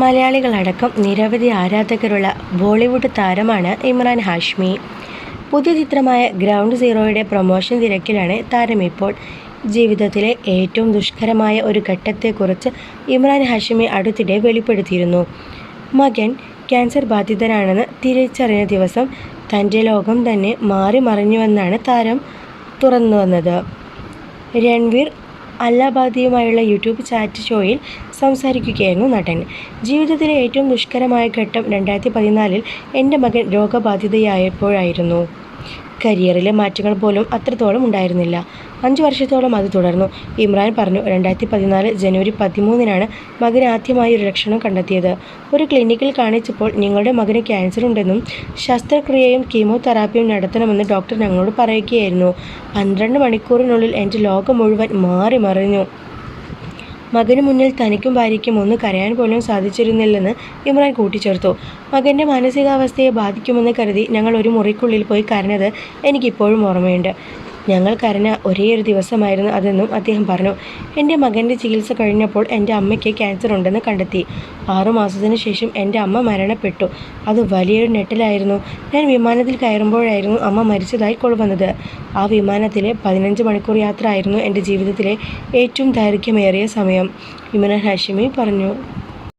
മലയാളികളടക്കം നിരവധി ആരാധകരുള്ള ബോളിവുഡ് താരമാണ് ഇമ്രാൻ ഹാഷ്മി. പുതിയ ചിത്രമായ ഗ്രൗണ്ട് സീറോയുടെ പ്രൊമോഷൻ തിരക്കിലാണ് താരം ഇപ്പോൾ ജീവിതത്തിലെ ഏറ്റവും ദുഷ്കരമായ ഒരു ഘട്ടത്തെക്കുറിച്ച് ഇമ്രാൻ ഹാഷ്മി അടുത്തിടെ വെളിപ്പെടുത്തിയിരുന്നു. മകൻ ക്യാൻസർ ബാധിതനാണെന്ന് തിരിച്ചറിഞ്ഞ ദിവസം തന്റെ ലോകം തന്നെ മാറി മറിഞ്ഞുവെന്നാണ് താരം തുറന്നു വന്നത് രൺവീർ അല്ലാബാദിയുമായുള്ള യൂട്യൂബ് ചാറ്റ് ഷോയിൽ സംസാരിക്കുകയായിരുന്നു നടൻ. ജീവിതത്തിലെ ഏറ്റവും ദുഷ്കരമായ ഘട്ടം രണ്ടായിരത്തി പതിനാലിൽ എന്റെ മകൻ രോഗബാധിതയായപ്പോഴായിരുന്നു. കരിയറിലെ മാറ്റങ്ങൾ പോലും അത്രത്തോളം ഉണ്ടായിരുന്നില്ല. അഞ്ച് വർഷത്തോളം അത് തുടർന്നു. ഇമ്രാൻ പറഞ്ഞു രണ്ടായിരത്തി പതിനാല് ജനുവരി പതിമൂന്നിനാണ് മകന് ആദ്യമായി ഒരു ലക്ഷണം കണ്ടെത്തിയത്. ഒരു ക്ലിനിക്കിൽ കാണിച്ചപ്പോൾ നിങ്ങളുടെ മകന് ക്യാൻസർ ഉണ്ടെന്നും ശസ്ത്രക്രിയയും കീമോതെറാപ്പിയും നടത്തണമെന്ന് ഡോക്ടർ ഞങ്ങളോട് പറയുകയായിരുന്നു. പന്ത്രണ്ട് മണിക്കൂറിനുള്ളിൽ എന്റെ ലോകം മുഴുവൻ മാറി മറിഞ്ഞു. മകന് മുന്നിൽ തനിക്കും ഭാര്യയ്ക്കും ഒന്ന് കരയാൻ പോലും സാധിച്ചിരുന്നില്ലെന്ന് ഇമ്രാൻ കൂട്ടിച്ചേർത്തു. മകന്റെ മാനസികാവസ്ഥയെ ബാധിക്കുമെന്ന് കരുതി ഞങ്ങൾ ഒരു മുറിക്കുള്ളിൽ പോയി കരഞ്ഞത് എനിക്കിപ്പോഴും ഓർമ്മയുണ്ട്. ഞങ്ങൾ കരഞ്ഞ ഒരേയൊരു ദിവസമായിരുന്നു അതെന്നും അദ്ദേഹം പറഞ്ഞു. എന്റെ മകന്റെ ചികിത്സ കഴിഞ്ഞപ്പോൾ എന്റെ അമ്മയ്ക്ക് ക്യാൻസർ ഉണ്ടെന്ന് കണ്ടെത്തി. ആറുമാസത്തിന് ശേഷം എന്റെ അമ്മ മരണപ്പെട്ടു. അത് വലിയൊരു നെട്ടിലായിരുന്നു ഞാൻ വിമാനത്തിൽ കയറുമ്പോഴായിരുന്നു അമ്മ മരിച്ചതായി കൊള്ളുവന്നത് ആ വിമാനത്തിലെ പതിനഞ്ച് മണിക്കൂർ യാത്ര ആയിരുന്നു എന്റെ ജീവിതത്തിലെ ഏറ്റവും ദൈർഘ്യമേറിയ സമയം ഇമന ഹാഷിമി പറഞ്ഞു.